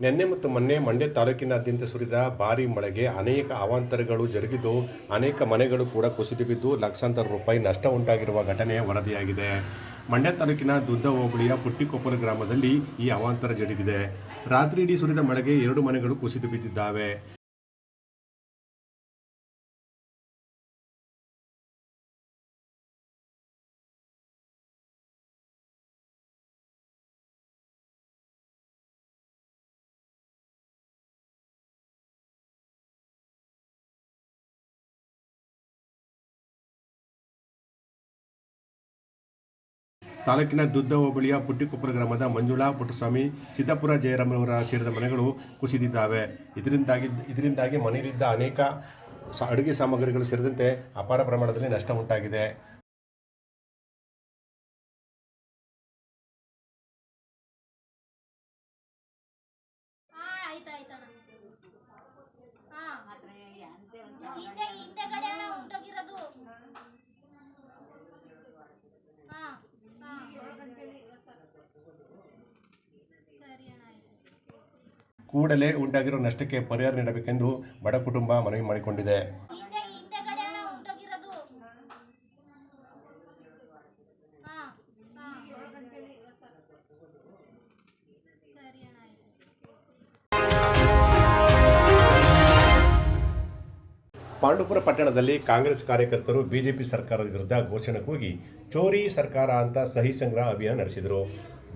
ನಿನ್ನೆ ಮತ್ತು ಮೊನ್ನೆ ಮಂಡ್ಯ ತಾಲೂಕಿನಾದ್ಯಂತ ಸುರಿದ ಭಾರಿ ಮಳೆಗೆ ಅನೇಕ ಅವಾಂತರಗಳು ಜರುಗಿದ್ದು ಅನೇಕ ಮನೆಗಳು ಕೂಡ ಕುಸಿದು ಬಿದ್ದು ಲಕ್ಷಾಂತರ ರೂಪಾಯಿ ನಷ್ಟ ಉಂಟಾಗಿರುವ ಘಟನೆ ವರದಿಯಾಗಿದೆ. ಮಂಡ್ಯ ತಾಲೂಕಿನ ದುದ್ದ ಹೋಬಳಿಯ ಪುಟ್ಟಿಕೊಪ್ಪಲು ಗ್ರಾಮದಲ್ಲಿ ಈ ಅವಾಂತರ ಜರುಗಿದೆ. ರಾತ್ರಿ ಇಡೀ ಸುರಿದ ಮಳೆಗೆ ಎರಡು ಮನೆಗಳು ಕುಸಿದು ಬಿದ್ದಿದ್ದಾವೆ. ತಾಲೂಕಿನ ದುದ್ದ ಹೋಬಳಿಯ ಪುಟ್ಟಿಕೊಪ್ಪರ ಗ್ರಾಮದ ಮಂಜುಳಾ ಪುಟ್ಟಸ್ವಾಮಿ ಸಿದ್ದಾಪುರ ಜಯರಾಮರವರ ಸೇರಿದ ಮನೆಗಳು ಕುಸಿದಿದ್ದಾವೆ. ಇದರಿಂದಾಗಿ ಇದರಿಂದಾಗಿ ಮನೆಯಲ್ಲಿದ್ದ ಅನೇಕ ಸ- ಅಡುಗೆ ಸಾಮಗ್ರಿಗಳು ಸೇರಿದಂತೆ ಅಪಾರ ಪ್ರಮಾಣದಲ್ಲಿ ನಷ್ಟ ಉಂಟಾಗಿದೆ. ಹಿಂದೆ ಕೂಡಲೇ ಉಂಟಾಗಿರುವ ನಷ್ಟಕ್ಕೆ ಪರಿಹಾರ ನೀಡಬೇಕೆಂದು ಬಡ ಕುಟುಂಬ ಮನವಿ ಮಾಡಿಕೊಂಡಿದೆ. ಪಾಂಡುಪುರ ಪಟ್ಟಣದಲ್ಲಿ ಕಾಂಗ್ರೆಸ್ ಕಾರ್ಯಕರ್ತರು ಬಿಜೆಪಿ ಸರ್ಕಾರದ ವಿರುದ್ಧ ಘೋಷಣೆ ಕೂಗಿ ಚೋರಿ ಸರ್ಕಾರ ಅಂತ ಸಹಿ ಸಂಗ್ರಹ ಅಭಿಯಾನ ನಡೆಸಿದರು.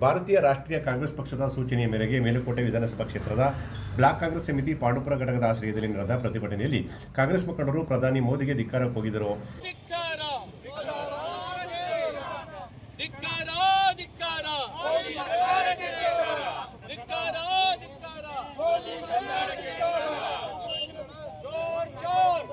ಭಾರತೀಯ ರಾಷ್ಟ್ರೀಯ ಕಾಂಗ್ರೆಸ್ ಪಕ್ಷದ ಸೂಚನೆಯ ಮೇರೆಗೆ ಮೇಲುಕೋಟೆ ವಿಧಾನಸಭಾ ಕ್ಷೇತ್ರದ ಬ್ಲಾಕ್ ಕಾಂಗ್ರೆಸ್ ಸಮಿತಿ ಪಾಂಡುಪುರ ಘಟಕದ ಆಶ್ರಯದಲ್ಲಿ ನಡೆದ ಪ್ರತಿಭಟನೆಯಲ್ಲಿ ಕಾಂಗ್ರೆಸ್ ಮುಖಂಡರು ಪ್ರಧಾನಿ ಮೋದಿಗೆ ಧಿಕ್ಕಾರ ಕೂಗಿದರು ಧಿಕ್ಕಾರ ಧಿಕ್ಕಾರ ಧಿಕ್ಕಾರ ಧಿಕ್ಕಾರ ಧಿಕ್ಕಾರ ಚೋರ್ ಚೋರ್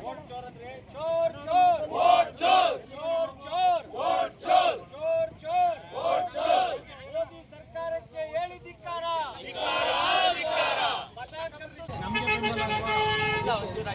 ವೋಟ್ ಚೋರ್ ಅಂದ್ರೆ ಚೋರ್ ಚೋರ್ ವೋಟ್ ಚೋರ್ ಚೋರ್ ಚೋರ್ ವೋಟ್ ಚೋರ್ ಚೋರ್ ಚೋರ್ ವೋಟ್ ಚೋರ್ ಮೋದಿ ಸರ್ಕಾರಕ್ಕೆ ಹೇಳಿ ಧಿಕ್ಕಾರ ಧಿಕ್ಕಾರ ಧಿಕ್ಕಾರ ಮತ ನಮಗೆ ಬೆಂಬಲ ಇಲ್ಲ ಒಂಚೂರು ಹಂಗೆ ಹಂಗೆ ತಾಳಿದ್ರೆ ಬರೋ ನೋಡ್ರಿ ಎಲ್ರು ತಂದಪ್ಪ ಹತ್ತು ನಾಳೆ ಅಲ್ಲಿ ಕೂಡ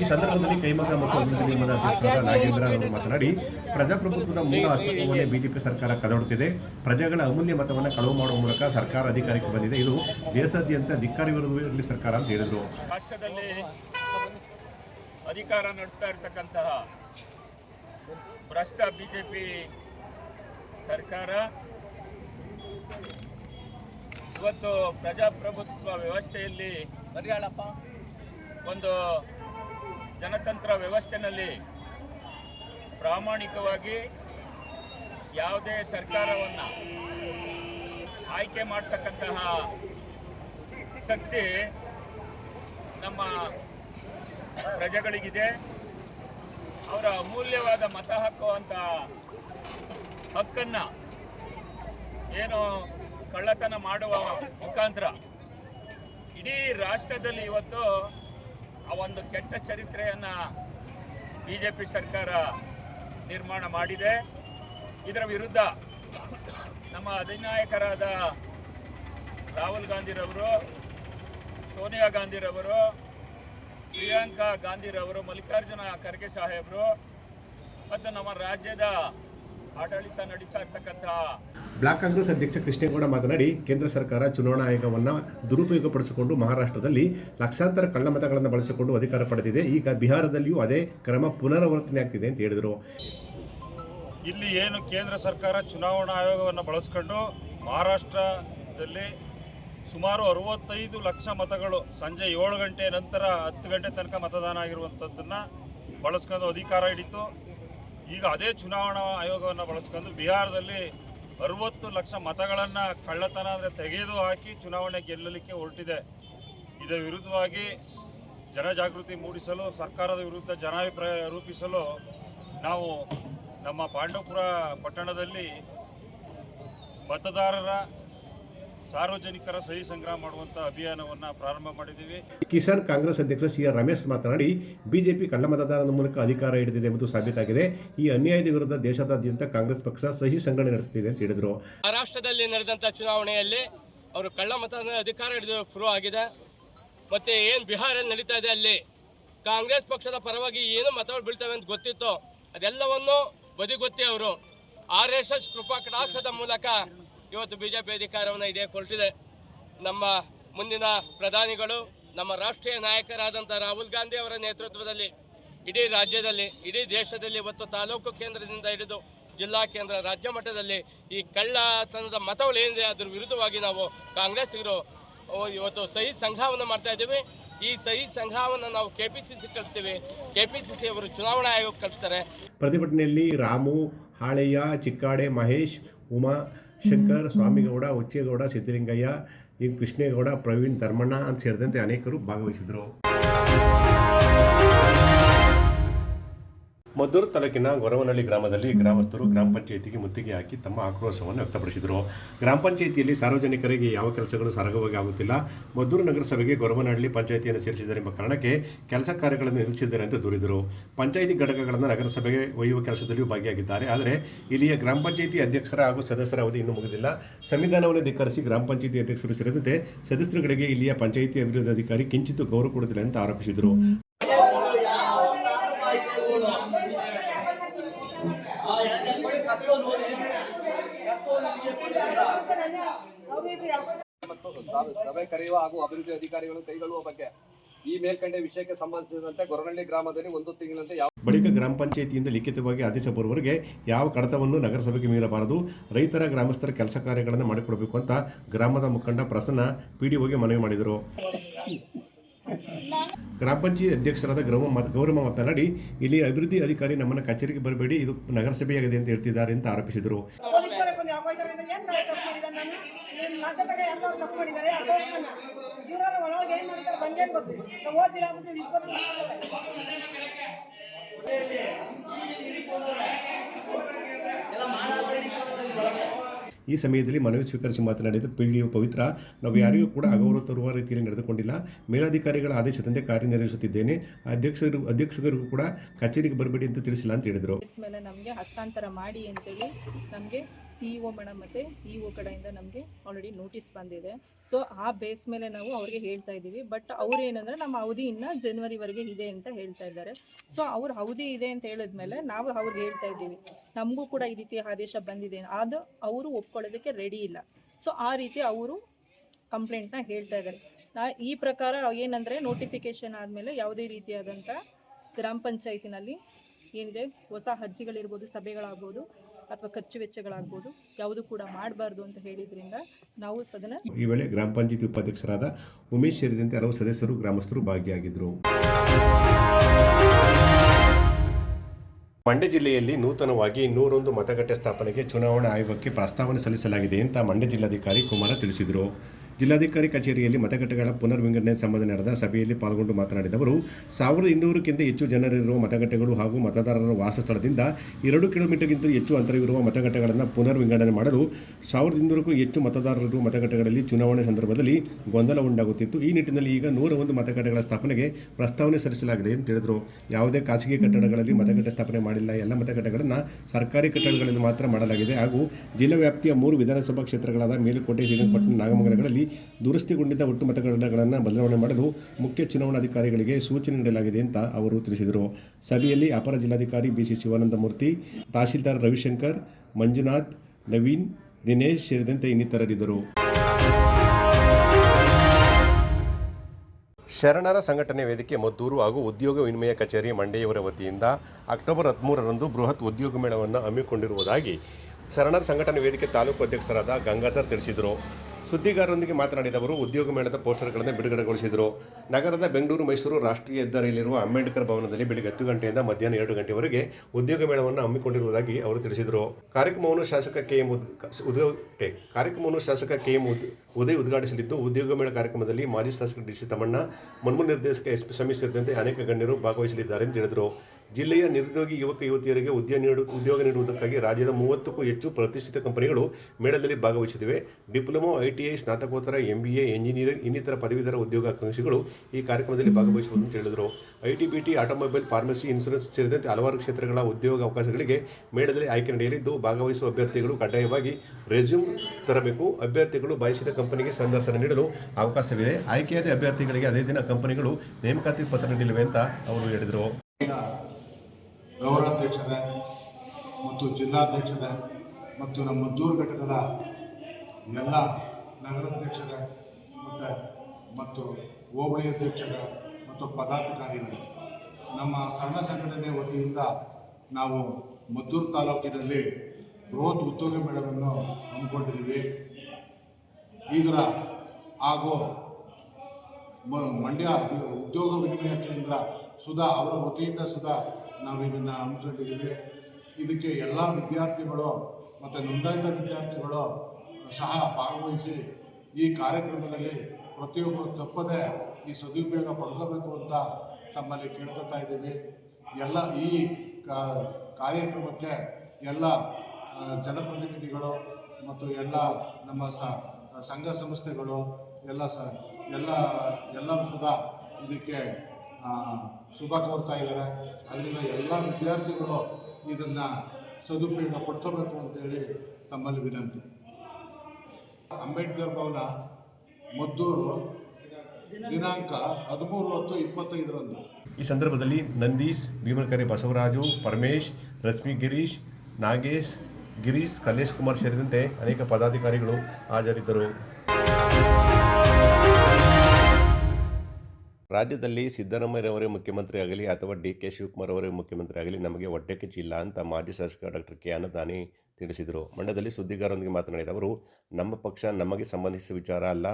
ಈ ಸಂದರ್ಭದಲ್ಲಿ ಕೈಮಗ್ಗ ಮತ್ತು ಅಭಿವೃದ್ಧಿ ನಿಗಮದ ಅಧ್ಯಕ್ಷರಾದ ನಾಗೇಂದ್ರ ಅವರು ಮಾತನಾಡಿ ಪ್ರಜಾಪ್ರಭುತ್ವದ ಮೂಲ ಅಸ್ತಿತ್ವವನ್ನೇ ಬಿಜೆಪಿ ಸರ್ಕಾರ ಕದಡುತ್ತಿದೆ. ಪ್ರಜೆಗಳ ಅಮೂಲ್ಯ ಮತವನ್ನು ಕಳವು ಮಾಡುವ ಮೂಲಕ ಸರ್ಕಾರ ಅಧಿಕಾರಕ್ಕೆ ಬಂದಿದೆ. ಇದು ದೇಶಾದ್ಯಂತ ಧಿಕ್ಕಾರಿ ವಿರೋಧಿ ಸರ್ಕಾರ ಅಂತ ಹೇಳಿದರು. ರಾಷ್ಟ್ರದಲ್ಲಿ ಅಧಿಕಾರ ನಡೆಸ್ತಾ ಇರತಕ್ಕಂತಹ ಭ್ರಷ್ಟ ಬಿಜೆಪಿ ಸರ್ಕಾರ ಇವತ್ತು ಪ್ರಜಾಪ್ರಭುತ್ವ ವ್ಯವಸ್ಥೆಯಲ್ಲಿ ಒಂದು ಜನತಂತ್ರ ವ್ಯವಸ್ಥೆನಲ್ಲಿ ಪ್ರಾಮಾಣಿಕವಾಗಿ ಯಾವುದೇ ಸರ್ಕಾರವನ್ನು ಆಯ್ಕೆ ಮಾಡ್ತಕ್ಕಂತಹ ಶಕ್ತಿ ನಮ್ಮ ಪ್ರಜೆಗಳಿಗಿದೆ. ಅವರ ಅಮೂಲ್ಯವಾದ ಮತ ಹಾಕುವಂಥ ಹಕ್ಕನ್ನು ಏನು ಕಳ್ಳತನ ಮಾಡುವ ಮುಖಾಂತರ. ಇಡೀ ರಾಷ್ಟ್ರದಲ್ಲಿ ಇವತ್ತು ಆ ಒಂದು ಕೆಟ್ಟ ಚರಿತ್ರೆಯನ್ನು ಬಿ ಜೆ ಪಿ ಸರ್ಕಾರ ನಿರ್ಮಾಣ ಮಾಡಿದೆ. ಇದರ ವಿರುದ್ಧ ನಮ್ಮ ಅಧಿನಾಯಕರಾದ ರಾಹುಲ್ ಗಾಂಧಿರವರು, ಸೋನಿಯಾ ಗಾಂಧಿರವರು, ಪ್ರಿಯಾಂಕಾ ಗಾಂಧಿರವರು, ಮಲ್ಲಿಕಾರ್ಜುನ ಖರ್ಗೆ ಸಾಹೇಬರು ಮತ್ತು ನಮ್ಮ ರಾಜ್ಯದ ಆಡಳಿತ ನಡೆಸ್ತಾ ಇರ್ತಕ್ಕಂತಹ ಬ್ಲಾಕ್ ಕಾಂಗ್ರೆಸ್ ಅಧ್ಯಕ್ಷ ಕೃಷ್ಣೇಗೌಡ ಮಾತನಾಡಿ, ಕೇಂದ್ರ ಸರ್ಕಾರ ಚುನಾವಣಾ ಆಯೋಗವನ್ನು ದುರುಪಯೋಗಪಡಿಸಿಕೊಂಡು ಮಹಾರಾಷ್ಟ್ರದಲ್ಲಿ ಲಕ್ಷಾಂತರ ಕಳ್ಳ ಮತಗಳನ್ನು ಬಳಸಿಕೊಂಡು ಅಧಿಕಾರ ಪಡೆದಿದೆ. ಈಗ ಬಿಹಾರದಲ್ಲಿಯೂ ಅದೇ ಕ್ರಮ ಪುನರಾವರ್ತನೆ ಆಗ್ತಿದೆ ಅಂತ ಹೇಳಿದರು. ಇಲ್ಲಿ ಏನು ಕೇಂದ್ರ ಸರ್ಕಾರ ಚುನಾವಣಾ ಆಯೋಗವನ್ನು ಬಳಸ್ಕೊಂಡು ಮಹಾರಾಷ್ಟ್ರದಲ್ಲಿ ಸುಮಾರು ಅರವತ್ತೈದು ಲಕ್ಷ ಮತಗಳು ಸಂಜೆ ಏಳು ಗಂಟೆ ನಂತರ ಹತ್ತು ಗಂಟೆ ತನಕ ಮತದಾನ ಆಗಿರುವಂಥದ್ದನ್ನು ಬಳಸ್ಕೊಂಡು ಅಧಿಕಾರ ಹಿಡಿತು, ಈಗ ಅದೇ ಚುನಾವಣಾ ಆಯೋಗವನ್ನು ಬಳಸ್ಕೊಂಡು ಬಿಹಾರದಲ್ಲಿ ಅರವತ್ತು ಲಕ್ಷ ಮತಗಳನ್ನು ಕಳ್ಳತನ ಅಂದರೆ ತೆಗೆದು ಹಾಕಿ ಚುನಾವಣೆ ಗೆಲ್ಲಲಿಕ್ಕೆ ಹೊರಟಿದೆ. ಇದರ ವಿರುದ್ಧವಾಗಿ ಜನಜಾಗೃತಿ ಮೂಡಿಸಲು, ಸರ್ಕಾರದ ವಿರುದ್ಧ ಜನಾಭಿಪ್ರಾಯ ರೂಪಿಸಲು ನಾವು ನಮ್ಮ ಪಾಂಡವಪುರ ಪಟ್ಟಣದಲ್ಲಿ ಮತದಾರರ ಸಾರ್ವಜನಿಕರ ಸಹಿ ಸಂಗ್ರಹ ಮಾಡುವಂಥ ಅಭಿಯಾನವನ್ನು ಪ್ರಾರಂಭ ಮಾಡಿದ್ದೀವಿ. ಕಿಸಾನ್ ಕಾಂಗ್ರೆಸ್ ಅಧ್ಯಕ್ಷ ಸಿ ಆರ್ ರಮೇಶ್ ಮಾತನಾಡಿ ಬಿಜೆಪಿ ಕಳ್ಳ ಮತದಾನದ ಮೂಲಕ ಅಧಿಕಾರ ಹಿಡಿದಿದೆ ಎಂಬುದು ಸಾಬೀತಾಗಿದೆ. ಈ ಅನ್ಯಾಯದ ವಿರುದ್ಧ ದೇಶಾದ್ಯಂತ ಕಾಂಗ್ರೆಸ್ ಪಕ್ಷ ಸಹಿ ಸಂಗ್ರಹಣೆ ನಡೆಸುತ್ತಿದೆ ಅಂತ ಹೇಳಿದರು. ಮಹಾರಾಷ್ಟ್ರದಲ್ಲಿ ನಡೆದಂಥ ಚುನಾವಣೆಯಲ್ಲಿ ಅವರು ಕಳ್ಳ ಮತದಾನ ಅಧಿಕಾರ ಹಿಡಿದು ಶುರು ಆಗಿದೆ. ಮತ್ತೆ ಏನು ಬಿಹಾರಲ್ಲಿ ನಡೀತಾ ಇದೆ ಅಲ್ಲಿ? ಕಾಂಗ್ರೆಸ್ ಪಕ್ಷದ ಪರವಾಗಿ ಏನು ಮತಗಳು ಬೀಳ್ತವೆ ಅಂತ ಗೊತ್ತಿತ್ತು ಅದೆಲ್ಲವನ್ನು ಬದಿಗೊತ್ತಿ ಅವರು. ಆರ್ ಎಸ್ ಎಸ್ ಕೃಪಾ ಕಟಾಕ್ಷದ ಮೂಲಕ ಇವತ್ತು ಬಿಜೆಪಿ ಅಧಿಕಾರವನ್ನು ಹಿಡಿಯಕೊಳ್ತಿದೆ ನಮ್ಮ ಮುಂದಿನ ಪ್ರಧಾನಿಗಳು, ನಮ್ಮ ರಾಷ್ಟ್ರೀಯ ನಾಯಕರಾದಂಥ ರಾಹುಲ್ ಗಾಂಧಿ ಅವರ ನೇತೃತ್ವದಲ್ಲಿ, ಇಡೀ ರಾಜ್ಯದಲ್ಲಿ, ಇಡೀ ದೇಶದಲ್ಲಿ ಇವತ್ತು ತಾಲೂಕು ಕೇಂದ್ರದಿಂದ ಹಿಡಿದು ಜಿಲ್ಲಾ ಕೇಂದ್ರ, ರಾಜ್ಯ ಮಟ್ಟದಲ್ಲಿ ಈ ಕಳ್ಳತನದ ಮತಗಳು ಏನಿದೆ ಅದ್ರ ವಿರುದ್ಧವಾಗಿ ನಾವು ಕಾಂಗ್ರೆಸ್ಸಿಗರು ಇವತ್ತು ಸಹಿ ಸಂಘವನ್ನು ಮಾಡ್ತಾ ಇದ್ದೀವಿ. ಈ ಸಹಿ ಸಂಘವನ್ನು ನಾವು ಕೆ ಪಿ ಸಿ ಸಿ ಕಳಿಸ್ತೀವಿ. ಕೆ ಪಿ ಸಿ ಸಿ ಅವರು ಚುನಾವಣಾ ಆಯೋಗ ಕಳಿಸ್ತಾರೆ. ಪ್ರತಿಭಟನೆಯಲ್ಲಿ ರಾಮು ಹಾಳೆಯ ಚಿಕ್ಕಾಡೆ, ಮಹೇಶ್, ಉಮಾ ಶಂಕರ್ ಸ್ವಾಮಿಗೌಡ ಉಚ್ಚೇಗೌಡ ಸಿದ್ದಲಿಂಗಯ್ಯ ಈ ಕೃಷ್ಣೇಗೌಡ ಪ್ರವೀಣ್ ಧರ್ಮಣ್ಣ ಅಂತ ಸೇರಿದಂತೆ ಅನೇಕರು ಭಾಗವಹಿಸಿದರು. ಮದ್ದೂರು ತಾಲೂಕಿನ ಗೊರವನಹಳ್ಳಿ ಗ್ರಾಮದಲ್ಲಿ ಗ್ರಾಮಸ್ಥರು ಗ್ರಾಮ ಪಂಚಾಯಿತಿಗೆ ಮುತ್ತಿಗೆ ಹಾಕಿ ತಮ್ಮ ಆಕ್ರೋಶವನ್ನು ವ್ಯಕ್ತಪಡಿಸಿದರು. ಗ್ರಾಮ ಪಂಚಾಯಿತಿಯಲ್ಲಿ ಸಾರ್ವಜನಿಕರಿಗೆ ಯಾವ ಕೆಲಸಗಳು ಸರಾಗವಾಗಿ ಆಗುತ್ತಿಲ್ಲ. ಮದ್ದೂರು ನಗರಸಭೆಗೆ ಗೊರವನಹಳ್ಳಿ ಪಂಚಾಯಿತಿಯನ್ನು ಸೇರಿಸಿದರೆಂಬ ಕಾರಣಕ್ಕೆ ಕೆಲಸ ಕಾರ್ಯಗಳನ್ನು ನಿಲ್ಲಿಸಿದ್ದಾರೆ ಅಂತ ದೂರಿದರು. ಪಂಚಾಯಿತಿ ಘಟಕಗಳನ್ನು ನಗರಸಭೆಗೆ ಒಯ್ಯುವ ಕೆಲಸದಲ್ಲಿಯೂ ಭಾಗಿಯಾಗಿದ್ದಾರೆ. ಆದರೆ ಇಲ್ಲಿಯ ಗ್ರಾಮ ಪಂಚಾಯಿತಿ ಅಧ್ಯಕ್ಷರ ಹಾಗೂ ಸದಸ್ಯರ ಅವಧಿ ಇನ್ನೂ ಮುಗಿದಿಲ್ಲ. ಸಂವಿಧಾನವನ್ನು ಧಿಕ್ಕರಿಸಿ ಗ್ರಾಮ ಪಂಚಾಯಿತಿ ಅಧ್ಯಕ್ಷರು ಸೇರಿದಂತೆ ಸದಸ್ಯರುಗಳಿಗೆ ಇಲ್ಲಿಯ ಪಂಚಾಯಿತಿ ಅಭಿವೃದ್ಧಿ ಅಧಿಕಾರಿ ಕಿಂಚಿತ್ತು ಗೌರವ ಕೊಡುತ್ತಿಲ್ಲ ಎಂದು ಆರೋಪಿಸಿದರು. ಸಭೆ- ಕರೆಯುವ ಹಾಗೂ ಅಭಿವೃದ್ಧಿ ಅಧಿಕಾರಿಗಳು ಕೈಗೊಳ್ಳುವ ಬಗ್ಗೆ ಈ ಮೇಲ್ಕಂಡ ವಿಷಯಕ್ಕೆ ಸಂಬಂಧಿಸಿದಂತೆ ಗೊರನಹಳ್ಳಿ ಗ್ರಾಮದಲ್ಲಿ ಒಂದು ತಿಂಗಳಿನಂತೆ ಯಾವ ಬಳಿಕ ಗ್ರಾಮ ಪಂಚಾಯಿತಿಯಿಂದ ಲಿಖಿತವಾಗಿ ಆದೇಶ ಬರುವವರೆಗೆ ಯಾವ ಕಡತವನ್ನು ನಗರಸಭೆಗೆ ಮೀರಬಾರದು, ರೈತರ ಗ್ರಾಮಸ್ಥರ ಕೆಲಸ ಕಾರ್ಯಗಳನ್ನು ಮಾಡಿಕೊಡಬೇಕು ಅಂತ ಗ್ರಾಮದ ಮುಖಂಡ ಪ್ರಸನ್ನ ಪಿಡಿಒಗೆ ಮನವಿ ಮಾಡಿದರು. ಗ್ರಾಮ ಪಂಚಾಯತ್ ಅಧ್ಯಕ್ಷರಾದ ಗೌರವ ಗೌರವ ಮಾತನಾಡಿ, ಇಲ್ಲಿ ಅಭಿವೃದ್ಧಿ ಅಧಿಕಾರಿ ನಮ್ಮನ್ನ ಕಚೇರಿಗೆ ಬರಬೇಡಿ, ಇದು ನಗರಸಭೆಯಾಗಿದೆ ಅಂತ ಹೇಳ್ತಿದ್ದಾರೆ ಅಂತ ಆರೋಪಿಸಿದರು. ಬಂದು ಅಂದ್ರೆ ಏನ್ ಮಾಡಿ ತಪ್ಪು ಮಾಡಿದ್ದಾರೆ ನಾನು? ನಿಮ್ಮ ಮಾತಾಡಕ ಯಾರು ತಪ್ಪು ಮಾಡಿದ್ದಾರೆ ಅಕೌಂಟ್ನ ಇವ್ರಾರ ಒಳಗೆ ಏನ್ ಮಾಡಿದ್ದಾರೆ ಬಂದೇನ್ ಗೊತ್ತು? ನಾವು ಓದಿಲ್ಲ ಅಂದ್ಬಿಟ್ಟು ಇಷ್ಟು ಈ ಸಮಯದಲ್ಲಿ ಮನವಿ ಸ್ವೀಕರಿಸಿ ಮಾತನಾಡಿದ ಪಿಡಿಒ ಪವಿತ್ರ ನಾವು ಯಾರಿಗೂ ಕೂಡ ಅಗೌರವ ತರುವ ರೀತಿಯಲ್ಲಿ ನಡೆದುಕೊಂಡಿಲ್ಲ. ಮೇಲಾಧಿಕಾರಿಗಳ ಆದೇಶದಂತೆ ಕಾರ್ಯನಿರ್ವಹಿಸುತ್ತಿದ್ದೇನೆ. ಅಧ್ಯಕ್ಷರು ಅಧ್ಯಕ್ಷರಿಗೂ ಕೂಡ ಕಚೇರಿಗೆ ಬರಬೇಡಿ ಅಂತ ತಿಳಿಸಿಲ್ಲ ಅಂತ ಹೇಳಿದರು. ಮೇಲೆ ನಮಗೆ ಹಸ್ತಾಂತರ ಮಾಡಿ ಅಂತೇಳಿ ನಮಗೆ ಸಿ ಇ ಒ ಮೇಡಮ್ ಮತ್ತು ಇ ಒ ಕಡೆಯಿಂದ ನಮಗೆ ಆಲ್ರೆಡಿ ನೋಟಿಸ್ ಬಂದಿದೆ. ಸೊ ಆ ಬೇಸ್ ಮೇಲೆ ನಾವು ಅವ್ರಿಗೆ ಹೇಳ್ತಾ ಇದ್ದೀವಿ. ಬಟ್ ಅವ್ರು ಏನಂದರೆ ನಮ್ಮ ಅವಧಿ ಇನ್ನು ಜನ್ವರಿವರೆಗೆ ಇದೆ ಅಂತ ಹೇಳ್ತಾ ಇದ್ದಾರೆ. ಸೊ ಅವ್ರ ಅವಧಿ ಇದೆ ಅಂತ ಹೇಳಿದ್ಮೇಲೆ ನಾವು ಅವ್ರಿಗೆ ಹೇಳ್ತಾ ಇದ್ದೀವಿ. ನಮಗೂ ಕೂಡ ಈ ರೀತಿ ಆದೇಶ ಬಂದಿದೆ. ಅದು ಅವರು ಒಪ್ಕೊಳ್ಳೋದಕ್ಕೆ ರೆಡಿ ಇಲ್ಲ. ಸೊ ಆ ರೀತಿ ಅವರು ಕಂಪ್ಲೇಂಟ್ನ ಹೇಳ್ತಾ ಇದ್ದಾರೆ. ನಾ ಈ ಪ್ರಕಾರ ಏನಂದರೆ ನೋಟಿಫಿಕೇಷನ್ ಆದಮೇಲೆ ಯಾವುದೇ ರೀತಿಯಾದಂಥ ಗ್ರಾಮ ಪಂಚಾಯತಿನಲ್ಲಿ ಏನಿದೆ ಹೊಸ ಅರ್ಜಿಗಳಿರ್ಬೋದು, ಸಭೆಗಳಾಗ್ಬೋದು ಅಥವಾ ಖರ್ಚು ವೆಚ್ಚಗಳಾಗ್ಬೋದು, ಯಾವುದು ಕೂಡ ಮಾಡಬಾರ್ದು ಅಂತ ಹೇಳಿದ್ರಿಂದ ನಾವು ಸದನ ಈ ವೇಳೆ ಗ್ರಾಮ ಪಂಚಾಯತಿ ಉಪಾಧ್ಯಕ್ಷರಾದ ಉಮೇಶ್ ಸೇರಿದಂತೆ ಹಲವು ಸದಸ್ಯರು, ಗ್ರಾಮಸ್ಥರು ಭಾಗಿಯಾಗಿದ್ದರು. ಮಂಡ್ಯ ಜಿಲ್ಲೆಯಲ್ಲಿ ನೂತನವಾಗಿ ನೂರೊಂದು ಮತಗಟ್ಟೆ ಸ್ಥಾಪನೆಗೆ ಚುನಾವಣಾ ಆಯೋಗಕ್ಕೆ ಪ್ರಸ್ತಾವನೆ ಸಲ್ಲಿಸಲಾಗಿದೆ ಅಂತ ಮಂಡ್ಯ ಜಿಲ್ಲಾಧಿಕಾರಿ ಕುಮಾರ ತಿಳಿಸಿದರು. ಜಿಲ್ಲಾಧಿಕಾರಿ ಕಚೇರಿಯಲ್ಲಿ ಮತಗಟ್ಟೆಗಳ ಪುನರ್ವಿಂಗಡಣೆ ಸಂಬಂಧ ನಡೆದ ಸಭೆಯಲ್ಲಿ ಪಾಲ್ಗೊಂಡು ಮಾತನಾಡಿದ ಅವರು, ಸಾವಿರದ ಇನ್ನೂರಕ್ಕಿಂತ ಹೆಚ್ಚು ಜನರಿರುವ ಮತಗಟ್ಟೆಗಳು ಹಾಗೂ ಮತದಾರರ ವಾಸಸ್ಥಳದಿಂದ ಎರಡು ಕಿಲೋಮೀಟರ್ಗಿಂತ ಹೆಚ್ಚು ಅಂತರವಿರುವ ಮತಗಟ್ಟೆಗಳನ್ನು ಪುನರ್ವಿಂಗಡಣೆ ಮಾಡಲು ಸಾವಿರದ ಇನ್ನೂರಕ್ಕೂ ಹೆಚ್ಚು ಮತದಾರರು ಮತಗಟ್ಟೆಗಳಲ್ಲಿ ಚುನಾವಣೆ ಸಂದರ್ಭದಲ್ಲಿ ಗೊಂದಲ ಉಂಟಾಗುತ್ತಿತ್ತು. ಈ ನಿಟ್ಟಿನಲ್ಲಿ ಈಗ ನೂರ ಒಂದು ಮತಗಟ್ಟೆಗಳ ಸ್ಥಾಪನೆಗೆ ಪ್ರಸ್ತಾವನೆ ಸಲ್ಲಿಸಲಾಗಿದೆ ಎಂದು ಹೇಳಿದರು. ಯಾವುದೇ ಖಾಸಗಿ ಕಟ್ಟಡಗಳಲ್ಲಿ ಮತಗಟ್ಟೆ ಸ್ಥಾಪನೆ ಮಾಡಿಲ್ಲ. ಎಲ್ಲ ಮತಗಟ್ಟೆಗಳನ್ನು ಸರ್ಕಾರಿ ಕಟ್ಟಡಗಳಲ್ಲಿ ಮಾತ್ರ ಮಾಡಲಾಗಿದೆ ಹಾಗೂ ಜಿಲ್ಲಾ ವ್ಯಾಪ್ತಿಯ ಮೂರು ವಿಧಾನಸಭಾ ಕ್ಷೇತ್ರಗಳಾದ ಮೇಲುಕೋಟೆ ಶ್ರೀರಂಗಪಟ್ಟಣ ನಾಗಮಂಗಲಗಳಲ್ಲಿ ದುರಸ್ತಿಗೊಂಡಿದ್ದ ಒಟ್ಟು ಮತಗಟ್ಟೆಗಳನ್ನು ಬದಲಾವಣೆ ಮಾಡಲು ಮುಖ್ಯ ಚುನಾವಣಾಧಿಕಾರಿಗಳಿಗೆ ಸೂಚನೆ ನೀಡಲಾಗಿದೆ ಅಂತ ಅವರು ತಿಳಿಸಿದರು. ಸಭೆಯಲ್ಲಿ ಅಪರ ಜಿಲ್ಲಾಧಿಕಾರಿ ಬಿಸಿ ಶಿವಾನಂದಮೂರ್ತಿ, ತಹಶೀಲ್ದಾರ್ ರವಿಶಂಕರ್, ಮಂಜುನಾಥ್, ನವೀನ್, ದಿನೇಶ್ ಸೇರಿದಂತೆ ಇನ್ನಿತರರಿದ್ದರು. ಶರಣರ ಸಂಘಟನೆ ವೇದಿಕೆ ಮದ್ದೂರು ಹಾಗೂ ಉದ್ಯೋಗ ವಿನಿಮಯ ಕಚೇರಿ ಮಂಡೆಯವರ ವತಿಯಿಂದ ಅಕ್ಟೋಬರ್ ಹದಿಮೂರರಂದು ಬೃಹತ್ ಉದ್ಯೋಗ ಮೇಳವನ್ನು ಹಮ್ಮಿಕೊಂಡಿರುವುದಾಗಿ ಶರಣರ ಸಂಘಟನೆ ವೇದಿಕೆ ತಾಲೂಕು ಅಧ್ಯಕ್ಷರಾದ ಗಂಗಾಧರ್ ತಿಳಿಸಿದರು. ಸುದ್ದಿಗಾರರೊಂದಿಗೆ ಮಾತನಾಡಿದ ಅವರು, ಉದ್ಯೋಗ ಮೇಳದ ಪೋಸ್ಟರ್ಗಳನ್ನು ಬಿಡುಗಡೆಗೊಳಿಸಿದರು. ನಗರದ ಬೆಂಗಳೂರು, ಮೈಸೂರು ರಾಷ್ಟ್ರೀಯ ಹೆದ್ದಾರಿಯಲ್ಲಿರುವ ಅಂಬೇಡ್ಕರ್ ಭವನದಲ್ಲಿ ಬೆಳಗ್ಗೆ ಹತ್ತು ಗಂಟೆಯಿಂದ ಮಧ್ಯಾಹ್ನ ಎರಡು ಗಂಟೆವರೆಗೆ ಉದ್ಯೋಗ ಮೇಳವನ್ನು ಹಮ್ಮಿಕೊಂಡಿರುವುದಾಗಿ ಅವರು ತಿಳಿಸಿದರು. ಕಾರ್ಯಕ್ರಮವನ್ನು ಶಾಸಕ ಕೆ ಎಂ ಉದ್ಯೋಗ ಕಾರ್ಯಕ್ರಮವನ್ನು ಶಾಸಕ ಕೆ ಎಂ ಉದಯ್ ಉದ್ಘಾಟಿಸಲಿದ್ದು, ಉದ್ಯೋಗ ಮೇಳ ಕಾರ್ಯಕ್ರಮದಲ್ಲಿ ಮಾಜಿ ಶಾಸಕ ಡಿ ಸಿ ತಮ್ಮಣ್ಣ ಮನ್ಮು ನಿರ್ದೇಶಕ ಎಸ್ ಪಿ ಸೇರಿದಂತೆ ಅನೇಕ ಗಣ್ಯರು ಭಾಗವಹಿಸಲಿದ್ದಾರೆ ಎಂದು ಹೇಳಿದರು. ಜಿಲ್ಲೆಯ ನಿರುದ್ಯೋಗಿ ಯುವಕ ಯುವತಿಯರಿಗೆ ಉದ್ಯೋಗ ನೀಡು, ಉದ್ಯೋಗ ನೀಡುವುದಕ್ಕಾಗಿ ರಾಜ್ಯದ ಮೂವತ್ತಕ್ಕೂ ಹೆಚ್ಚು ಪ್ರತಿಷ್ಠಿತ ಕಂಪನಿಗಳು ಮೇಳದಲ್ಲಿ ಭಾಗವಹಿಸುತ್ತಿವೆ ಡಿಪ್ಲೊಮೊ ಐಟಿಐ ಸ್ನಾತಕೋತ್ತರ, ಎಂಬಿಎ, ಎಂಜಿನಿಯರಿಂಗ್, ಇನ್ನಿತರ ಪದವೀಧರ ಉದ್ಯೋಗಾಕಾಂಕ್ಷಿಗಳು ಈ ಕಾರ್ಯಕ್ರಮದಲ್ಲಿ ಭಾಗವಹಿಸುವುದನ್ನು ಹೇಳಿದರು. IT BT automobile, pharmacy insurance ಸೇರಿದಂತೆ ಹಲವಾರು ಕ್ಷೇತ್ರಗಳ ಉದ್ಯೋಗ ಅವಕಾಶಗಳಿಗೆ ಮೇಳದಲ್ಲಿ ಆಯ್ಕೆ ನಡೆಯಲಿದ್ದು, ಭಾಗವಹಿಸುವ ಅಭ್ಯರ್ಥಿಗಳು ಕಡ್ಡಾಯವಾಗಿ ರೆಸ್ಯೂಮ್ ತರಬೇಕು. ಅಭ್ಯರ್ಥಿಗಳು ಬಯಸಿದ ಕಂಪನಿಗೆ ಸಂದರ್ಶನ ನೀಡಲು ಅವಕಾಶವಿದೆ. ಆಯ್ಕೆಯಾದ ಅಭ್ಯರ್ಥಿಗಳಿಗೆ ಅದೇ ದಿನ ಕಂಪನಿಗಳು ನೇಮಕಾತಿ ಪತ್ರ ನೀಡಲಿವೆ ಅಂತ ಅವರು ಹೇಳಿದರು. ಗೌರವಾಧ್ಯಕ್ಷರೇ ಮತ್ತು ಜಿಲ್ಲಾಧ್ಯಕ್ಷರೇ ಮತ್ತು ನಮ್ಮ ಮದ್ದೂರು ಘಟಕದ ಎಲ್ಲ ನಗರಾಧ್ಯಕ್ಷರೇ ಮತ್ತು ಮತ್ತು ಹೋಬಳಿ ಅಧ್ಯಕ್ಷರೇ ಮತ್ತು ಪದಾಧಿಕಾರಿಗಳು, ನಮ್ಮ ಸಣ್ಣ ಸಂಘಟನೆ ವತಿಯಿಂದ ನಾವು ಮದ್ದೂರು ತಾಲೂಕಿನಲ್ಲಿ ಬೃಹತ್ ಉದ್ಯೋಗ ಮೇಳವನ್ನು ಹಮ್ಮಿಕೊಂಡಿದ್ದೀವಿ. ಇದರ ಹಾಗೂ ಮಂಡ್ಯ ಉದ್ಯೋಗ ವಿನಿಮಯ ಕೇಂದ್ರ ಸುಧಾ, ಅವರ ವತಿಯಿಂದ ಸುಧಾ ನಾವು ಇದನ್ನು ಹಮ್ಮಿಕೊಂಡಿದ್ದೀವಿ ಇದಕ್ಕೆ ಎಲ್ಲ ವಿದ್ಯಾರ್ಥಿಗಳು ಮತ್ತು ನೋಂದಾಯಿತ ವಿದ್ಯಾರ್ಥಿಗಳು ಸಹ ಭಾಗವಹಿಸಿ ಈ ಕಾರ್ಯಕ್ರಮದಲ್ಲಿ ಪ್ರತಿಯೊಬ್ಬರು ತಪ್ಪದೆ ಈ ಸದುಪಯೋಗ ಪಡ್ಕೋಬೇಕು ಅಂತ ತಮ್ಮಲ್ಲಿ ಕೇಳ್ಕೊತಾ ಇದ್ದೀವಿ. ಎಲ್ಲ ಈ ಕಾರ್ಯಕ್ರಮಕ್ಕೆ ಎಲ್ಲ ಜನಪ್ರತಿನಿಧಿಗಳು ಮತ್ತು ಎಲ್ಲ ನಮ್ಮ ಸಂಘ ಸಂಸ್ಥೆಗಳು ಎಲ್ಲ ಸ, ಎಲ್ಲ, ಎಲ್ಲರೂ ಸುಧಾ ಇದಕ್ಕೆ ಶುಭ ಕೋರ್ತಾ ಇದ್ದಾರೆ. ಅದರಿಂದ ಎಲ್ಲ ವಿದ್ಯಾರ್ಥಿಗಳು ಇದನ್ನು ಸದುಪಯೋಗ ಪಡ್ಕೋಬೇಕು ಅಂತೇಳಿ ತಮ್ಮಲ್ಲಿ ವಿನಂತಿ. ಅಂಬೇಡ್ಕರ್ ಭವನ, ಮದ್ದೂರು, ದಿನಾಂಕ ಹದಿಮೂರು ಹತ್ತು ಇಪ್ಪತ್ತೈದರಂದು. ಈ ಸಂದರ್ಭದಲ್ಲಿ ನಂದೀಶ್, ಭೀಮನಕರಿ ಬಸವರಾಜು, ಪರಮೇಶ್, ರಶ್ಮಿ ಗಿರೀಶ್, ನಾಗೇಶ್, ಗಿರೀಶ್, ಕಲ್ಲೇಶ್ ಕುಮಾರ್ ಸೇರಿದಂತೆ ಅನೇಕ ಪದಾಧಿಕಾರಿಗಳು ಹಾಜರಿದ್ದರು. ರಾಜ್ಯದಲ್ಲಿ ಸಿದ್ದರಾಮಯ್ಯರವರೇ ಮುಖ್ಯಮಂತ್ರಿ ಆಗಲಿ ಅಥವಾ ಡಿ ಕೆ ಶಿವಕುಮಾರ್ ಅವರೇ ಮುಖ್ಯಮಂತ್ರಿ ಆಗಲಿ ನಮಗೆ ಹೊಟ್ಟೆ ಕಿಚ್ಚಿಲ್ಲ ಅಂತ ಮಾಜಿ ಶಾಸಕ ಡಾಕ್ಟರ್ ಕೆ ಅನ್ನದಾನಿ ತಿಳಿಸಿದರು. ಮಂಡ್ಯದಲ್ಲಿ ಸುದ್ದಿಗಾರರೊಂದಿಗೆ ಮಾತನಾಡಿದ ಅವರು, ನಮ್ಮ ಪಕ್ಷ ನಮಗೆ ಸಂಬಂಧಿಸಿದ ವಿಚಾರ ಅಲ್ಲ.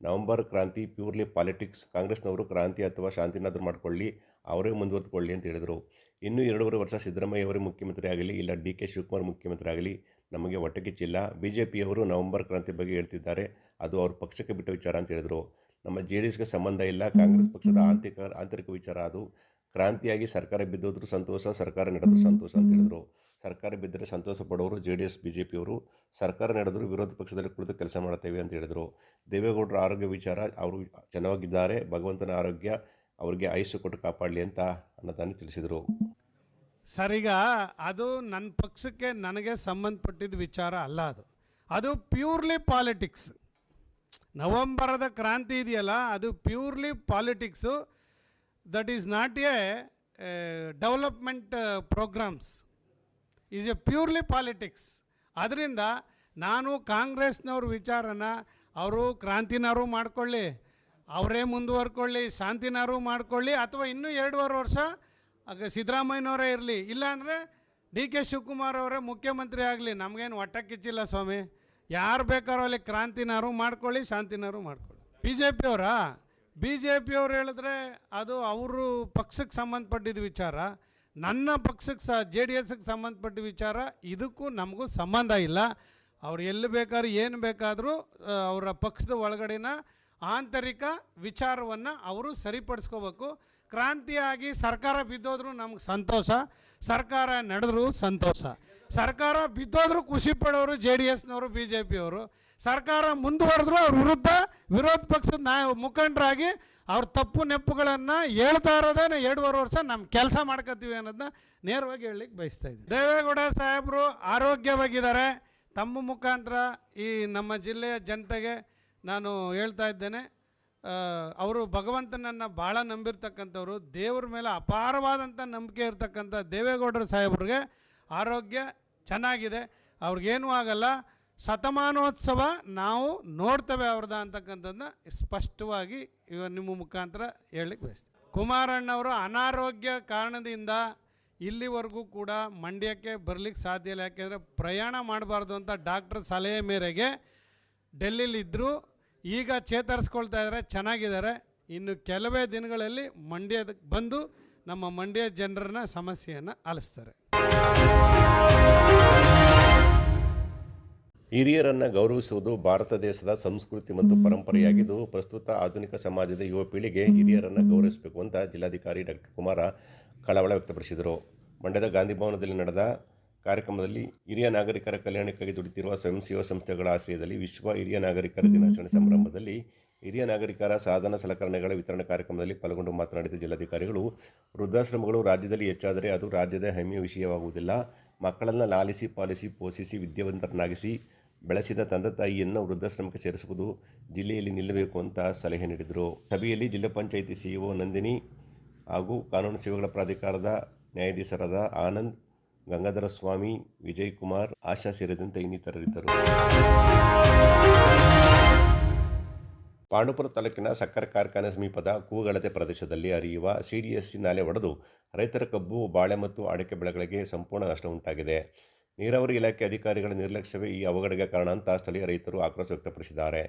ನವೆಂಬರ್ ಕ್ರಾಂತಿ ಪ್ಯೂರ್ಲಿ ಪಾಲಿಟಿಕ್ಸ್, ಕಾಂಗ್ರೆಸ್ನವರು ಕ್ರಾಂತಿ ಅಥವಾ ಶಾಂತಿನಾದರೂ ಮಾಡಿಕೊಳ್ಳಿ, ಅವರೇ ಮುಂದುವರೆದುಕೊಳ್ಳಿ ಅಂತ ಹೇಳಿದರು. ಇನ್ನೂ ಎರಡೂವರೆ ವರ್ಷ ಸಿದ್ದರಾಮಯ್ಯ ಅವರೇ ಮುಖ್ಯಮಂತ್ರಿ ಆಗಲಿ, ಇಲ್ಲ ಡಿ ಕೆ ಶಿವಕುಮಾರ್ ಮುಖ್ಯಮಂತ್ರಿ ಆಗಲಿ ನಮಗೆ ಹೊಟ್ಟೆ ಕಿಚ್ಚಿಲ್ಲ. ಬಿ ಜೆ ಪಿಯವರು ನವೆಂಬರ್ ಕ್ರಾಂತಿ ಬಗ್ಗೆ ಹೇಳ್ತಿದ್ದಾರೆ, ಅದು ಅವ್ರ ಪಕ್ಷಕ್ಕೆ ಬಿಟ್ಟ ವಿಚಾರ ಅಂತ ಹೇಳಿದರು. ನಮ್ಮ ಜೆ ಡಿ ಎಸ್ಗೆ ಸಂಬಂಧ ಇಲ್ಲ ಕಾಂಗ್ರೆಸ್ ಪಕ್ಷದ ಆಂತರಿಕ ಆಂತರಿಕ ವಿಚಾರ ಅದು. ಕ್ರಾಂತಿಯಾಗಿ ಸರ್ಕಾರ ಬಿದ್ದೋದ್ರೂ ಸಂತೋಷ ಸರ್ಕಾರ ನಡೆದ್ರೂ ಸಂತೋಷ ಅಂತ ಹೇಳಿದ್ರು. ಸರ್ಕಾರ ಬಿದ್ದರೆ ಸಂತೋಷ ಪಡೋರು J D S B J ಪಿಯವರು ಸರ್ಕಾರ ನಡೆದ್ರು ವಿರೋಧ ಪಕ್ಷದಲ್ಲಿ ಕುಳಿತು ಕೆಲಸ ಮಾಡ್ತೇವೆ ಅಂತ ಹೇಳಿದರು. ದೇವೇಗೌಡರ ಆರೋಗ್ಯ ವಿಚಾರ ಅವರು ಚೆನ್ನಾಗಿದ್ದಾರೆ. ಭಗವಂತನ ಆರೋಗ್ಯ ಅವರಿಗೆ ಆಯುಷ್ಯ ಕೊಟ್ಟು ಕಾಪಾಡಲಿ ಅಂತ ಅನ್ನೋದನ್ನು ತಿಳಿಸಿದರು. ಸರಿಗ ಈಗ ಅದು ನನ್ನ ಪಕ್ಷಕ್ಕೆ ನನಗೆ ಸಂಬಂಧಪಟ್ಟಿದ್ದ ವಿಚಾರ ಅಲ್ಲ ಅದು. ಅದು ಪ್ಯೂರ್ಲಿ ಪಾಲಿಟಿಕ್ಸ್. ನವಂಬರದ ಕ್ರಾಂತಿ ಇದೆಯಲ್ಲ, ಅದು purely politics. That is not a development programs is a purely politics ಅದರಿಂದ ನಾನು ಕಾಂಗ್ರೆಸ್ನವ್ರ ವಿಚಾರನ ಅವರು ಕ್ರಾಂತಿನಾರು ಮಾಡ್ಕೊಳ್ಳಿ, ಅವರೇ ಮುಂದುವರ್ಕೊಳ್ಳಿ, ಶಾಂತಿನಾರು ಮಾಡ್ಕೊಳ್ಳಿ, ಅಥವಾ ಇನ್ನೂ ಎರಡೂವರೆ ವರ್ಷ ಸಿದ್ದರಾಮಯ್ಯನವರೇ ಇರಲಿ. ಇಲ್ಲಾಂದರೆ ಡಿ ಕೆ ಶಿವಕುಮಾರ್ ಅವರೇ ಮುಖ್ಯಮಂತ್ರಿ ಆಗಲಿ. ನಮಗೇನು ಹೊಟ್ಟೆ ಕಿಚ್ಚಿಲ್ಲ ಸ್ವಾಮಿ. ಯಾರು ಬೇಕಾದ್ರೂ ಅಲ್ಲಿ ಕ್ರಾಂತಿನಾರು ಮಾಡ್ಕೊಳ್ಳಿ, ಶಾಂತಿನಾರು ಮಾಡ್ಕೊಳ್ಳಿ. ಬಿ ಜೆ ಪಿಯವರಾ ಬಿ ಜೆ ಪಿಯವ್ರು ಹೇಳಿದ್ರೆ ಅದು ಅವರು ಪಕ್ಷಕ್ಕೆ ಸಂಬಂಧಪಟ್ಟಿದ್ದ ವಿಚಾರ. ನನ್ನ ಪಕ್ಷಕ್ಕೆ ಸಹ, ಜೆ ಡಿ ಎಸ್ಗೆ ಸಂಬಂಧಪಟ್ಟ ವಿಚಾರ. ಇದಕ್ಕೂ ನಮಗೂ ಸಂಬಂಧ ಇಲ್ಲ. ಅವ್ರು ಎಲ್ಲಿ ಬೇಕಾದ್ರೂ, ಏನು ಬೇಕಾದರೂ ಅವರ ಪಕ್ಷದ ಒಳಗಡೆನ ಆಂತರಿಕ ವಿಚಾರವನ್ನು ಅವರು ಸರಿಪಡಿಸ್ಕೋಬೇಕು. ಕ್ರಾಂತಿಯಾಗಿ ಸರ್ಕಾರ ಬಿದ್ದೋದ್ರೂ ನಮ್ಗೆ ಸಂತೋಷ, ಸರ್ಕಾರ ನಡೆದ್ರೂ ಸಂತೋಷ. ಸರ್ಕಾರ ಬಿದ್ದೋದ್ರೂ ಖುಷಿ ಪಡೋರು ಜೆ ಡಿ ಎಸ್ನವರು, ಬಿ ಜೆ ಪಿಯವರು. ಸರ್ಕಾರ ಮುಂದುವರೆದ್ರು ಅವ್ರ ವಿರುದ್ಧ ವಿರೋಧ ಪಕ್ಷದ ನಾಯ ಮುಖಂಡರಾಗಿ ಅವ್ರ ತಪ್ಪು ನೆಪ್ಪುಗಳನ್ನು ಹೇಳ್ತಾ ಇರೋದೇ ಎರಡೂವರೆ ವರ್ಷ ನಮ್ಮ ಕೆಲಸ ಮಾಡ್ಕೋತೀವಿ ಅನ್ನೋದನ್ನ ನೇರವಾಗಿ ಹೇಳಲಿಕ್ಕೆ ಬಯಸ್ತಾ ಇದ್ದೀನಿ. ದೇವೇಗೌಡ ಸಾಹೇಬರು ಆರೋಗ್ಯವಾಗಿದ್ದಾರೆ. ತಮ್ಮ ಮುಖಾಂತರ ಈ ನಮ್ಮ ಜಿಲ್ಲೆಯ ಜನತೆಗೆ ನಾನು ಹೇಳ್ತಾ ಇದ್ದೇನೆ. ಅವರು ಭಗವಂತನನ್ನು ಭಾಳ ನಂಬಿರ್ತಕ್ಕಂಥವ್ರು. ದೇವ್ರ ಮೇಲೆ ಅಪಾರವಾದಂಥ ನಂಬಿಕೆ ಇರತಕ್ಕಂಥ ದೇವೇಗೌಡರ ಸಾಹೇಬ್ರಿಗೆ ಆರೋಗ್ಯ ಚೆನ್ನಾಗಿದೆ. ಅವ್ರಿಗೇನೂ ಆಗಲ್ಲ. ಶತಮಾನೋತ್ಸವ ನಾವು ನೋಡ್ತೇವೆ ಅವ್ರದ್ದು ಅಂತಕ್ಕಂಥದ್ದನ್ನ ಸ್ಪಷ್ಟವಾಗಿ ಇವ ನಿಮ್ಮ ಮುಖಾಂತರ ಹೇಳಲಿಕ್ಕೆ ಬಯಸ್ತೀವಿ ಕುಮಾರಣ್ಣವರು ಅನಾರೋಗ್ಯ ಕಾರಣದಿಂದ ಇಲ್ಲಿವರೆಗೂ ಕೂಡ ಮಂಡ್ಯಕ್ಕೆ ಬರಲಿಕ್ಕೆ ಸಾಧ್ಯ ಇಲ್ಲ. ಯಾಕೆಂದರೆ ಪ್ರಯಾಣ ಮಾಡಬಾರ್ದು ಅಂತ ಡಾಕ್ಟರ್ ಸಲಹೆ ಮೇರೆಗೆ ಡೆಲ್ಲಿಲಿದ್ದರು ಈಗ ಚೇತರಿಸ್ಕೊಳ್ತಾ ಇದ್ದಾರೆ ಚೆನ್ನಾಗಿದ್ದಾರೆ. ಇನ್ನು ಕೆಲವೇ ದಿನಗಳಲ್ಲಿ ಮಂಡ್ಯದ ಬಂದು ನಮ್ಮ ಮಂಡ್ಯ ಜನರನ್ನ ಸಮಸ್ಯೆಯನ್ನು ಆಲಿಸ್ತಾರೆ. ಹಿರಿಯರನ್ನು ಗೌರವಿಸುವುದು ಭಾರತ ದೇಶದ ಸಂಸ್ಕೃತಿ ಮತ್ತು ಪರಂಪರೆಯಾಗಿದ್ದು ಪ್ರಸ್ತುತ ಆಧುನಿಕ ಸಮಾಜದ ಯುವ ಪೀಳಿಗೆ ಹಿರಿಯರನ್ನು ಗೌರವಿಸಬೇಕು ಅಂತ ಜಿಲ್ಲಾಧಿಕಾರಿ ಡಾಕ್ಟರ್ ಕುಮಾರ ಕಳವಳ ವ್ಯಕ್ತಪಡಿಸಿದರು. ಮಂಡ್ಯದ ಗಾಂಧಿ ಭವನದಲ್ಲಿ ನಡೆದ ಕಾರ್ಯಕ್ರಮದಲ್ಲಿ ಹಿರಿಯ ನಾಗರಿಕರ ಕಲ್ಯಾಣಕ್ಕಾಗಿ ದುಡಿತಿರುವ ಸ್ವಯಂ ಸೇವಾ ಸಂಸ್ಥೆಗಳ ಆಶ್ರಯದಲ್ಲಿ ವಿಶ್ವ ಹಿರಿಯ ನಾಗರಿಕರ ದಿನಾಚರಣೆ ಸಮಾರಂಭದಲ್ಲಿ ಹಿರಿಯ ನಾಗರಿಕರ ಸಾಧನ ಸಲಕರಣೆಗಳ ವಿತರಣಾ ಕಾರ್ಯಕ್ರಮದಲ್ಲಿ ಪಾಲ್ಗೊಂಡು ಮಾತನಾಡಿದ ಜಿಲ್ಲಾಧಿಕಾರಿಗಳು, ವೃದ್ಧಾಶ್ರಮಗಳು ರಾಜ್ಯದಲ್ಲಿ ಹೆಚ್ಚಾದರೆ ಅದು ರಾಜ್ಯದ ಹೆಮ್ಮೆಯ ವಿಷಯವಾಗುವುದಿಲ್ಲ. ಮಕ್ಕಳನ್ನು ಲಾಲಿಸಿ, ಪಾಲಿಸಿ, ಪೋಷಿಸಿ, ವಿದ್ಯಾವಂತರನ್ನಾಗಿಸಿ ಬೆಳೆಸಿದ ತಂದೆ ತಾಯಿಯನ್ನು ವೃದ್ಧಾಶ್ರಮಕ್ಕೆ ಸೇರಿಸುವುದು ಜಿಲ್ಲೆಯಲ್ಲಿ ನಿಲ್ಲಬೇಕು ಅಂತ ಸಲಹೆ ನೀಡಿದರು. ಸಭೆಯಲ್ಲಿ ಜಿಲ್ಲಾ ಪಂಚಾಯಿತಿ ಸಿಇಒ ನಂದಿನಿ ಹಾಗೂ ಕಾನೂನು ಸೇವೆಗಳ ಪ್ರಾಧಿಕಾರದ ನ್ಯಾಯಾಧೀಶರಾದ ಆನಂದ್, ಗಂಗಾಧರ ಸ್ವಾಮಿ, ವಿಜಯ್ ಕುಮಾರ್, ಆಶಾ ಸೇರಿದಂತೆ ಇನ್ನಿತರರಿದ್ದರು. ಪಾಂಡುಪುರ ತಾಲೂಕಿನ ಸಕ್ಕರೆ ಕಾರ್ಖಾನೆ ಸಮೀಪದ ಕೂಗಳತೆ ಪ್ರದೇಶದಲ್ಲಿ ಹರಿಯುವ ಸಿಡಿಎಸ್ಸಿ ನಾಲೆ ಒಡೆದು ರೈತರ ಕಬ್ಬು, ಬಾಳೆ ಮತ್ತು ಅಡಿಕೆ ಬೆಳೆಗಳಿಗೆ ಸಂಪೂರ್ಣ ನಷ್ಟ ಉಂಟಾಗಿದೆ. ನೀರಾವರಿ ಇಲಾಖೆ ಅಧಿಕಾರಿಗಳ ನಿರ್ಲಕ್ಷ್ಯವೇ ಈ ಅವಘಡಕ್ಕೆ ಕಾರಣ ಅಂತ ಸ್ಥಳೀಯ ರೈತರು ಆಕ್ರೋಶ ವ್ಯಕ್ತಪಡಿಸಿದ್ದಾರೆ.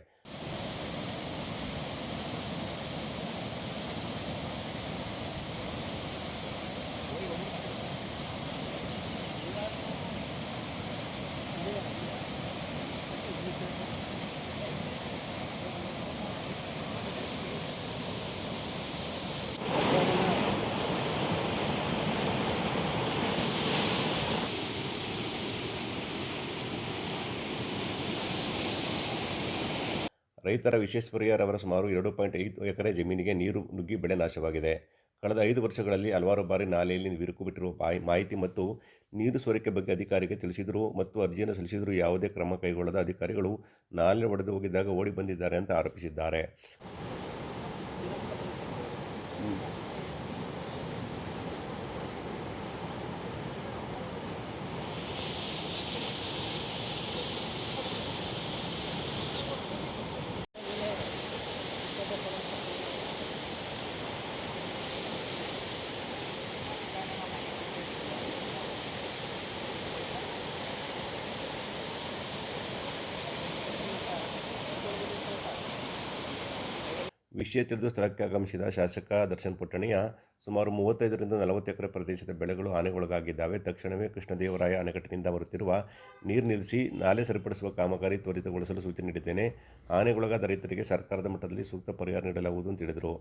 ರೈತರ ವಿಶ್ವೇಶ್ವರಯ್ಯರವರ ಸುಮಾರು ಎರಡು ಪಾಯಿಂಟ್ ಐದು ಎಕರೆ ಜಮೀನಿಗೆ ನೀರು ನುಗ್ಗಿ ಬೆಳೆ ನಾಶವಾಗಿದೆ. ಕಳೆದ ಐದು ವರ್ಷಗಳಲ್ಲಿ ಹಲವಾರು ಬಾರಿ ನಾಲೆಯಲ್ಲಿ ಬಿರುಕು ಬಿಟ್ಟಿರುವ ಮಾಹಿತಿ ಮತ್ತು ನೀರು ಸೋರಿಕೆ ಬಗ್ಗೆ ಅಧಿಕಾರಿಗೆ ತಿಳಿಸಿದರು ಮತ್ತು ಅರ್ಜಿಯನ್ನು ಸಲ್ಲಿಸಿದರೂ ಯಾವುದೇ ಕ್ರಮ ಕೈಗೊಳ್ಳದ ಅಧಿಕಾರಿಗಳು ನಾಲೆ ಒಡೆದು ಹೋಗಿದ್ದಾಗ ಓಡಿ ಬಂದಿದ್ದಾರೆ ಅಂತ ಆರೋಪಿಸಿದ್ದಾರೆ. ವಿಷಯ ತಿಳಿದು ಸ್ಥಳಕ್ಕೆ ಆಗಮಿಸಿದ ಶಾಸಕ ದರ್ಶನ್ ಪುಟ್ಟಣಿಯ ಸುಮಾರು ಮೂವತ್ತೈದರಿಂದ ನಲವತ್ತು ಎಕರೆ ಪ್ರದೇಶದ ಬೆಳೆಗಳು ಹಾನಿಗೊಳಗಾಗಿದ್ದಾವೆ. ತಕ್ಷಣವೇ ಕೃಷ್ಣದೇವರಾಯ ಅಣೆಕಟ್ಟಿನಿಂದ ಬರುತ್ತಿರುವ ನೀರು ನಿಲ್ಲಿಸಿ ನಾಲೆ ಸರಿಪಡಿಸುವ ಕಾಮಗಾರಿ ತ್ವರಿತಗೊಳಿಸಲು ಸೂಚನೆ ನೀಡಿದ್ದೇನೆ. ಹಾನಿಗೊಳಗಾದ ರೈತರಿಗೆ ಸರ್ಕಾರದ ಮಟ್ಟದಲ್ಲಿ ಸೂಕ್ತ ಪರಿಹಾರ ನೀಡಲಾಗುವುದು ಅಂತ ತಿಳಿದರು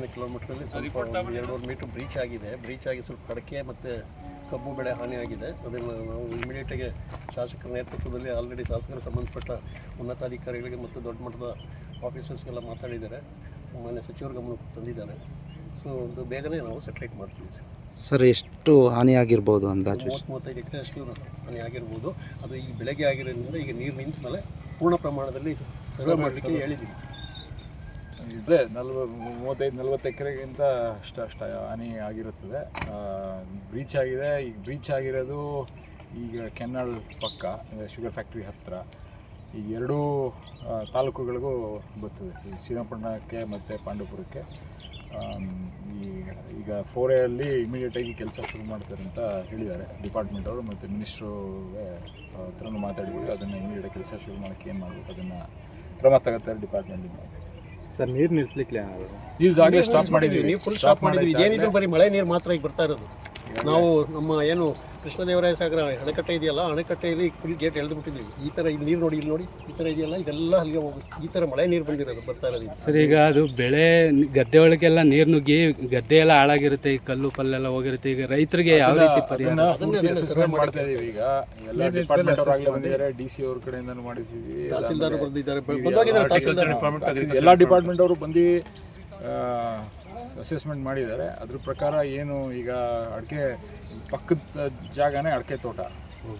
ಐದನೇ ಕಿಲೋಮೀಟ್ರಲ್ಲಿ ಸ್ವಲ್ಪ ಒಂದು ಎರಡೂವರೆ ಮೀಟ್ರ್ ಬ್ರೀಚ್ ಆಗಿದೆ. ಬ್ರೀಚ್ ಆಗಿ ಸ್ವಲ್ಪ ಕಡಕೆ ಮತ್ತು ಕಬ್ಬು ಬೆಳೆ ಹಾನಿಯಾಗಿದೆ ಅದನ್ನು ನಾವು ಇಮಿಡಿಯೇಟಾಗಿ ಶಾಸಕರ ನೇತೃತ್ವದಲ್ಲಿ ಆಲ್ರೆಡಿ ಶಾಸಕರ ಸಂಬಂಧಪಟ್ಟ ಉನ್ನತಾಧಿಕಾರಿಗಳಿಗೆ ಮತ್ತು ದೊಡ್ಡ ಮಟ್ಟದ ಆಫೀಸರ್ಸ್ಗೆಲ್ಲ ಮಾತಾಡಿದ್ದಾರೆ. ಮಾನ್ಯ ಸಚಿವರ ಗಮನಕ್ಕೆ ತಂದಿದ್ದಾರೆ. ಸೊ ಒಂದು ಬೇಗನೆ ನಾವು ಸೆಟ್ರೇಟ್ ಮಾಡ್ತೀವಿ ಸರ್. ಸರ್ ಎಷ್ಟು ಹಾನಿಯಾಗಿರ್ಬೋದು ಅಂದಾಜು? ಮೂವತ್ತು ಮೂವತ್ತೈದು ಎಕರೆ ಅಷ್ಟು ಹಾನಿ ಆಗಿರ್ಬೋದು. ಅದು ಈ ಬೆಳಗ್ಗೆ ಆಗಿರೋದ್ರಿಂದ ಈಗ ನೀರು ನಿಂತ ಮೇಲೆ ಪೂರ್ಣ ಪ್ರಮಾಣದಲ್ಲಿ ಸರ್ವೆ ಮಾಡಲಿಕ್ಕೆ ಹೇಳಿದ್ದೀವಿ. ಇದೆ. ನಲ್ವ, ಮೂವತ್ತೈದು, ನಲ್ವತ್ತು ಎಕರೆಗಿಂತ ಅಷ್ಟು ಅಷ್ಟು ಹಾನಿ ಆಗಿರುತ್ತದೆ. ಬ್ರೀಚ್ ಆಗಿದೆ. ಈಗ ಬ್ರೀಚ್ ಆಗಿರೋದು ಈಗ ಕೆನ್ನಾಳ್ ಪಕ್ಕ ಶುಗರ್ ಫ್ಯಾಕ್ಟ್ರಿ ಹತ್ತಿರ ಈ ಎರಡೂ ತಾಲೂಕುಗಳಿಗೂ ಬರ್ತದೆ. ಈ ಶ್ರೀರಂಗಪಟ್ಟಣಕ್ಕೆ ಮತ್ತು ಪಾಂಡವಪುರಕ್ಕೆ. ಈಗ ಫೋರ್ ಎಲ್ಲಿ ಇಮಿಡಿಯೇಟಾಗಿ ಕೆಲಸ ಶುರು ಮಾಡ್ತಾರೆ ಅಂತ ಹೇಳಿದ್ದಾರೆ ಡಿಪಾರ್ಟ್ಮೆಂಟ್ ಅವರು. ಮತ್ತು ಮಿನಿಸ್ಟ್ರು ಹತ್ರನೂ ಮಾತಾಡಿದ್ವಿ ಅದನ್ನು ಇಮಿಡಿಯೇಟಾಗಿ ಕೆಲಸ ಶುರು ಮಾಡೋಕ್ಕೆ ಏನು ಮಾಡಬೇಕು? ಅದನ್ನು ಕ್ರಮ ತಗೋತಾರೆ ಡಿಪಾರ್ಟ್ಮೆಂಟಿಂದ ಸರ್ ನೀರು ನಿಲ್ಸ್ಲಿಕ್ಕೆ ಈಗಾಗಲೇ ಸ್ಟಾಪ್ ಮಾಡಿದ್ದೀವಿ ನೀವು ಫುಲ್ ಸ್ಟಾಪ್ ಮಾಡಿದ್ವಿ. ಇದೇನಿದ್ರು ಬರೀ ಮಳೆ ನೀರು ಮಾತ್ರ ಈಗ ಬರ್ತಾ ಇರೋದು. ನಾವು ನಮ್ಮ ಏನು ಕೃಷ್ಣದೇವರಾಯ ಸಾಗರ ಅಣೆಕಟ್ಟೆ ಇದೆಯಲ್ಲ ಅಣೆಕಟ್ಟೆಯಲ್ಲಿ ಫುಲ್ ಗೇಟ್ ಎಳೆದು ಬಿಟ್ಟಿದ್ವಿ ಈ ಥರ ಇಲ್ಲಿ ನೀರು ನೋಡಿ ಇಲ್ಲಿ ನೋಡಿ ಈ ಥರ ಇದೆಯಲ್ಲ ಇದೆಲ್ಲ ಅಲ್ಲಿಗೆ ಹೋಗಿ ಈ ಥರ ಮಳೆ ನೀರು ಬಂದಿರೋದು ಬರ್ತಾ ಇರೋದು. ಸರ್ ಈಗ ಅದು ಬೆಳೆ ಗದ್ದೆ ಒಳಗೆಲ್ಲ ನೀರು ನುಗ್ಗಿ ಗದ್ದೆ ಎಲ್ಲ ಹಾಳಾಗಿರುತ್ತೆ ಈ ಕಲ್ಲು ಪಲ್ಲೆಲ್ಲ ಹೋಗಿರುತ್ತೆ ಈಗ ರೈತರಿಗೆ ಯಾವ ರೀತಿ ಪರಿಹಾರ? ಸರ್ವೆ ಮಾಡ್ತಾ ಇದೀವಿ ಈಗ. ಎಲ್ಲ ಡಿಪಾರ್ಟ್ಮೆಂಟ್ ಅವರಾಗಲೇ ಬಂದಿದ್ದಾರೆ ಡಿ ಸಿ ಅವ್ರ ಕಡೆಯಿಂದನೂ ಮಾಡಿದ್ದೀವಿ. ತಹಸೀಲ್ದಾರ್ ಬಂದಿದ್ದಾರೆ. ಎಲ್ಲ ಡಿಪಾರ್ಟ್ಮೆಂಟ್ ಅವರು ಬಂದು ಅಸೆಸ್ಮೆಂಟ್ ಮಾಡಿದ್ದಾರೆ. ಅದ್ರ ಪ್ರಕಾರ ಏನು ಈಗ ಅಡಿಕೆ ಪಕ್ಕದ ಜಾಗನೇ ಅಡಿಕೆ ತೋಟ.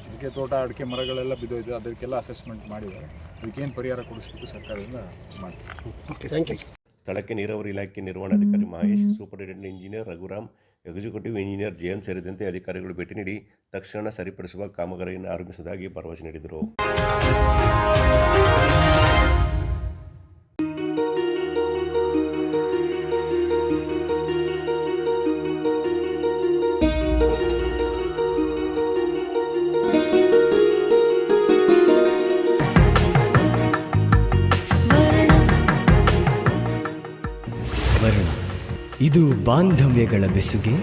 ಅಡಿಕೆ ತೋಟ ಅಡಿಕೆ ಮರಗಳೆಲ್ಲ ಬಿದ್ದೋಯ್ತು. ಅದಕ್ಕೆಲ್ಲ ಅಸೆಸ್ಮೆಂಟ್ ಮಾಡಿದ್ದಾರೆ. ಅದಕ್ಕೇನು ಪರಿಹಾರ ಕೊಡಿಸ್ಬೇಕು ಸರ್ಕಾರದಿಂದ ಮಾಡ್ತೀವಿ. ಥ್ಯಾಂಕ್ ಯು ಸ್ಥಳಕ್ಕೆ ನೀರಾವರಿ ಇಲಾಖೆ ನಿರ್ವಹಣಾಧಿಕಾರಿ Mahesh superintendent engineer Raghuram executive engineer Jayanth ಸೇರಿದಂತೆ ಅಧಿಕಾರಿಗಳು ಭೇಟಿ ನೀಡಿ ತಕ್ಷಣ ಸರಿಪಡಿಸುವ ಕಾಮಗಾರಿಯನ್ನು ಆರಂಭಿಸುವುದಾಗಿ ಭರವಸೆ ನೀಡಿದರು. ಬಾಂಧವ್ಯಗಳ ಬೆಸುಗೆ